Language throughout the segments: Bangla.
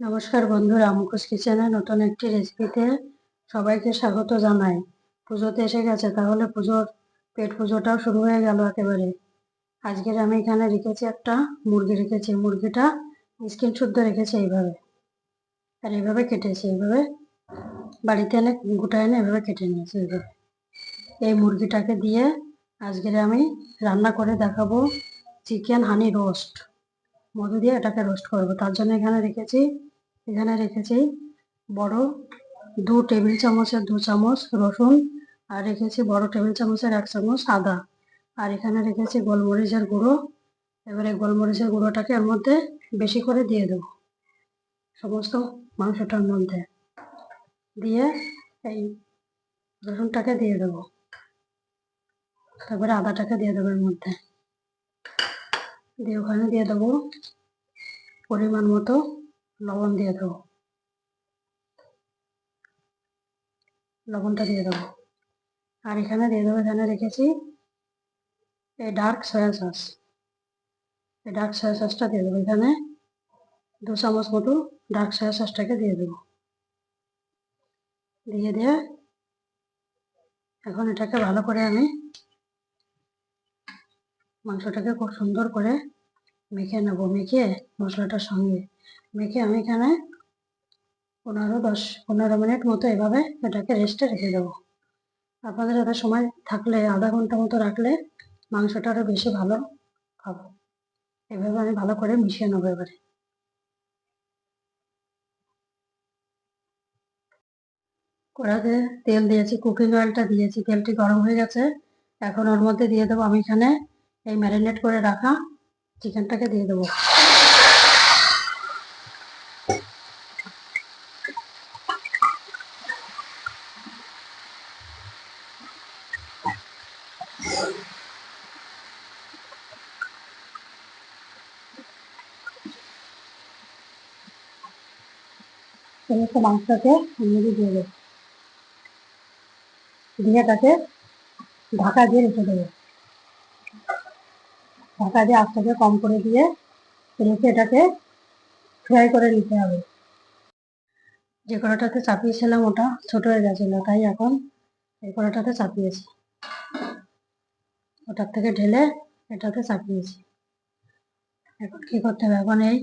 নমস্কার বন্ধুরা মুখোশ কিচেনে নতুন একটি রেসিপিতে সবাইকে স্বাগত জানাই। পুজোতে এসে গেছে, তাহলে পুজোর, পেট পুজোটাও শুরু হয়ে গেল একেবারে। আজকের আমি এখানে রেখেছি একটা মুরগি রেখেছি, মুরগিটা স্কিন শুদ্ধ রেখেছি এইভাবে। আর এইভাবে কেটেছি, এইভাবে বাড়িতে এনে গোটা এনে এভাবে কেটে নিয়েছি এইভাবে। এই মুরগিটাকে দিয়ে আজকের আমি রান্না করে দেখাবো চিকেন হানি রোস্ট মধু দিয়ে এটাকে রোস্ট করব, তার জন্য এখানে রেখেছি এখানে রেখেছি বড় দু টেবিল চামচের দু চামচ রসুন, আর রেখেছি বড় টেবিল চামচের এক চামচ আদা। আর এখানে রেখেছি গোলমরিচের গুঁড়ো। এবারে গোলমরিচের গুঁড়োটাকে এর মধ্যে বেশি করে দিয়ে দেবো সমস্ত মাংসটার মধ্যে। দিয়ে এই রসুনটাকে দিয়ে দেবো। তারপরে আদাটাকে দিয়ে দেবো এর মধ্যে। দিয়ে ওখানে দিয়ে দেবো পরিমাণ মতো লবণ দিয়ে দেবো। লবণটা দিয়ে দেবো। আর এখানে দিয়ে দেবো, এখানে রেখেছি এই ডার্ক সয়া সস এই ডার্ক সয়া সসটা দিয়ে দেবো এখানে। দু চামচ মতো ডার্ক সয়া সসটাকে দিয়ে দেবো। দিয়ে দিয়ে এখন এটাকে ভালো করে আমি মাংসটাকে খুব সুন্দর করে মেখে নেব, মেখে মশলাটার সঙ্গে। মেখে আমি এখানে পনেরো দশ, পনেরো মিনিট মতো এভাবে এটাকে রেস্টে রেখে দেবো। আপনাদের হাতে সময় থাকলে, আধা ঘণ্টা মতো রাখলে মাংসটা আরও বেশি ভালো খাব। এভাবে আমি ভালো করে মিশিয়ে নেব এবারে। কড়াতে তেল দিয়েছি কুকিং অয়েলটা দিয়েছি, তেলটি গরম হয়ে গেছে। এখন ওর মধ্যে দিয়ে দেবো আমি এখানে এই ম্যারিনেট করে রাখা চিকেনটাকে দিয়ে দেবো। মাংসটাকে মধ্যে দিয়ে দেবো। দিয়ে তাকে ঢাকা দিয়ে রেখে দেবো। ঢাকা দিয়ে আস্তাকে কম করে দিয়ে রেখে এটাকে ফ্রাই করে নিতে হবে। যে কড়াটাতে চাপিয়েছিলাম ওটা ছোট হয়ে গেছিল, তাই এখন এই কড়াটাতে চাপিয়েছি। ওটার থেকে ঢেলে এটাতে চাপিয়েছি। এখন কি করতে হবে? এখন এই,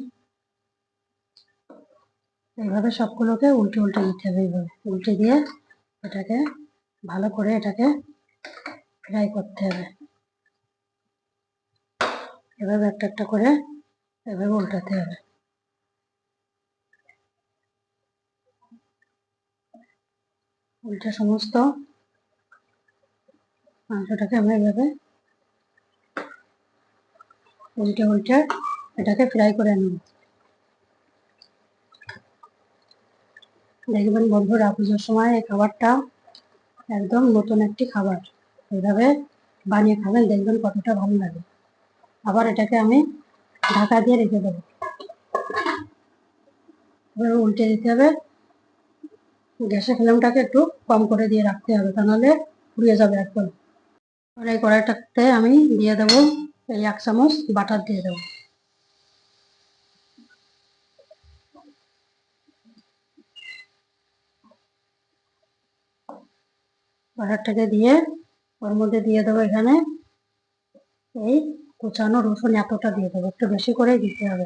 এইভাবে সবগুলোকে উল্টে উল্টে দিতে হবে এইভাবে। উল্টে দিয়ে এটাকে ভালো করে এটাকে ফ্রাই করতে হবে। এভাবে একটা একটা করে এভাবে উল্টাতে হবে। উল্টে সমস্ত মাংসটাকে আমরা এভাবে উল্টে উল্টে এটাকে ফ্রাই করে নেব। দেখবেন বন্ধুরা, পুজোর সময় এই খাবারটা একদম নতুন একটি খাবার। এভাবে বানিয়ে খাবেন, দেখবেন কতটা ভালো লাগে। আবার এটাকে আমি ঢাকা দিয়ে রেখে দেবো। এবার উল্টে দিতে হবে। গ্যাসের ফ্লেমটাকে একটু কম করে দিয়ে রাখতে হবে, তা নাহলে পুড়িয়ে যাবে একদম। এই কড়াইটাতে আমি দিয়ে দেবো এই এক চামচ বাটার দিয়ে দেবো। বাটারটাকে দিয়ে ওর মধ্যে দিয়ে দেবো এখানে এই কুচানো রসুন এতটা দিয়ে দেবো, একটু বেশি করে দিতে হবে।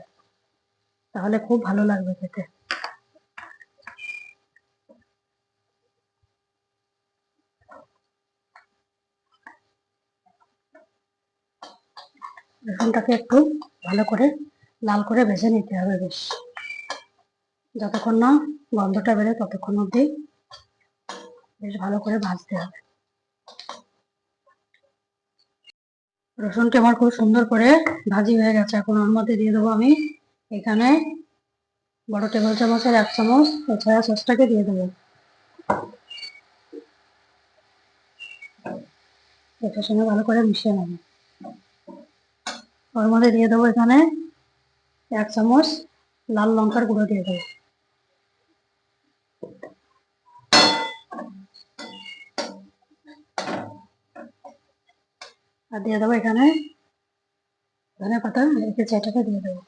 তাহলে খুব ভালো লাগবে খেতে। রসুনটাকে একটু ভালো করে লাল করে ভেজে নিতে হবে বেশ। যতক্ষণ না গন্ধটা বেরোয় ততক্ষণ অবধি বেশ ভালো করে ভাজতে হবে। রসুনটি আমার খুব সুন্দর করে ভাজি হয়ে গেছে। এখন ওর মধ্যে দিয়ে দেবো আমি এখানে বড় টেবিল চামচের এক চামচ সয়া সসটাকে দিয়ে দেবো। এটার সঙ্গে ভালো করে মিশিয়ে নেব। ওর মধ্যে দিয়ে দেবো এখানে এক চামচ লাল লঙ্কার গুঁড়ো দিয়ে দেবো। আর দিয়ে দেবো এখানে ধনে পাতা রেখে চাটাকে দিয়ে দেবো।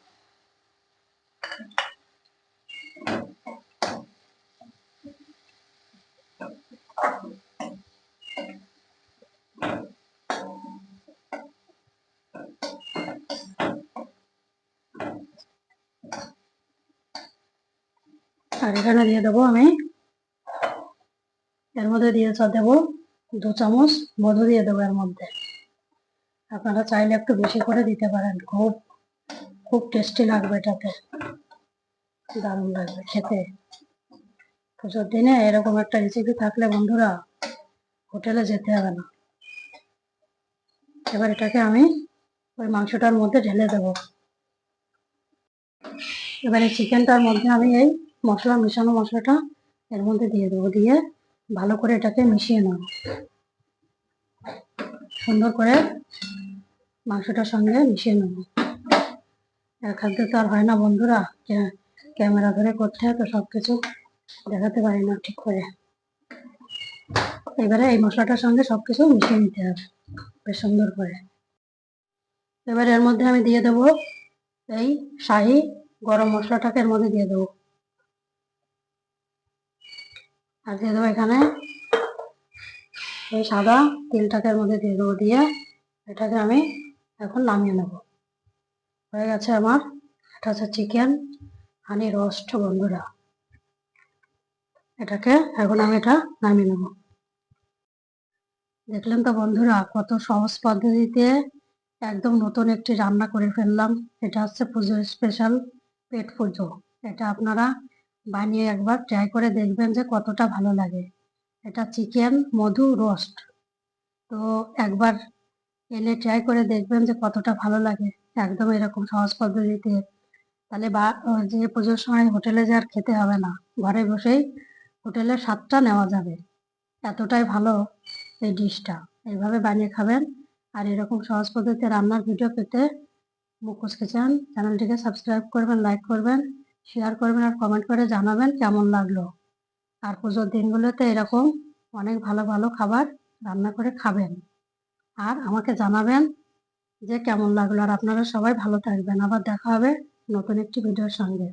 আর এখানে দিয়ে দেবো আমি, এর মধ্যে দিয়ে দেবো, দু চামচ মধু দিয়ে দেবো এর মধ্যে। আপনারা চাইলে একটু বেশি করে দিতে পারেন। খুব খুব টেস্টি লাগবে এটাতে। দারুণ লাগবে খেতে। পুজোর দিনে এরকম একটা রেসিপি থাকলে বন্ধুরা হোটেলে যেতে হবে না। এবার এটাকে আমি ওই মাংসটার মধ্যে ঢেলে দেবো। এবারে চিকেনটার মধ্যে আমি এই মশলা মিশানো মশলাটা এর মধ্যে দিয়ে দেবো। দিয়ে ভালো করে এটাকে মিশিয়ে নেব। সুন্দর করে মাংসটার সঙ্গে মিশিয়ে নেব। এক হাতে তো আর হয় না বন্ধুরা ক্যামেরা ধরে করতে হয় তো সব কিছু দেখাতে পারি না ঠিক করে। এবারে এই মশলাটার সঙ্গে সবকিছু মিশিয়ে নিতে হবে, বেশ সুন্দর করে। এবারে এর মধ্যে আমি দিয়ে দেবো এই শাহি গরম মশলাটাকে এর মধ্যে দিয়ে দেবো। আর দিয়ে দেবো এখানে এই সাদা তিলটাকে এর মধ্যে দিয়ে দেবো, দিয়ে এটাকে আমি এখন নামিয়ে নেব। হয়ে গেছে আমার এটা হচ্ছে চিকেন হানি রোস্ট বন্ধুরা। এটাকে এখন আমি এটা নামিয়ে নেব। দেখলেন তো বন্ধুরা, কত সহজ পদ্ধতিতে একদম নতুন একটি রান্না করে ফেললাম। এটা হচ্ছে পুজোর স্পেশাল পেট পুজো। এটা আপনারা বানিয়ে একবার ট্রাই করে দেখবেন যে কতটা ভালো লাগে। এটা চিকেন মধু রোস্ট তো একবার এনে ট্রাই করে দেখবেন যে কতটা ভালো লাগে। একদম এরকম সহজ পদ্ধতিতে। তাহলে বা যে পুজোর সময় হোটেলে যে আর খেতে হবে না। ঘরে বসেই হোটেলের স্বাদটা নেওয়া যাবে। এতটাই ভালো এই ডিশটা। এইভাবে বানিয়ে খাবেন। আর এরকম সহজ পদ্ধতিতে রান্নার ভিডিও পেতে মুখোশ কিচেন চ্যানেলটিকে সাবস্ক্রাইব করবেন লাইক করবেন শেয়ার করবেন আর কমেন্ট করে জানাবেন কেমন লাগল। আর পুজোর দিনগুলোতে এরকম অনেক ভালো ভালো খাবার রান্না করে খাবেন। আর আমাকে জানাবেন যে কেমন লাগল, আর আপনারা সবাই ভালো থাকবেন। আবার দেখা হবে নতুন একটি ভিডিওর সঙ্গে।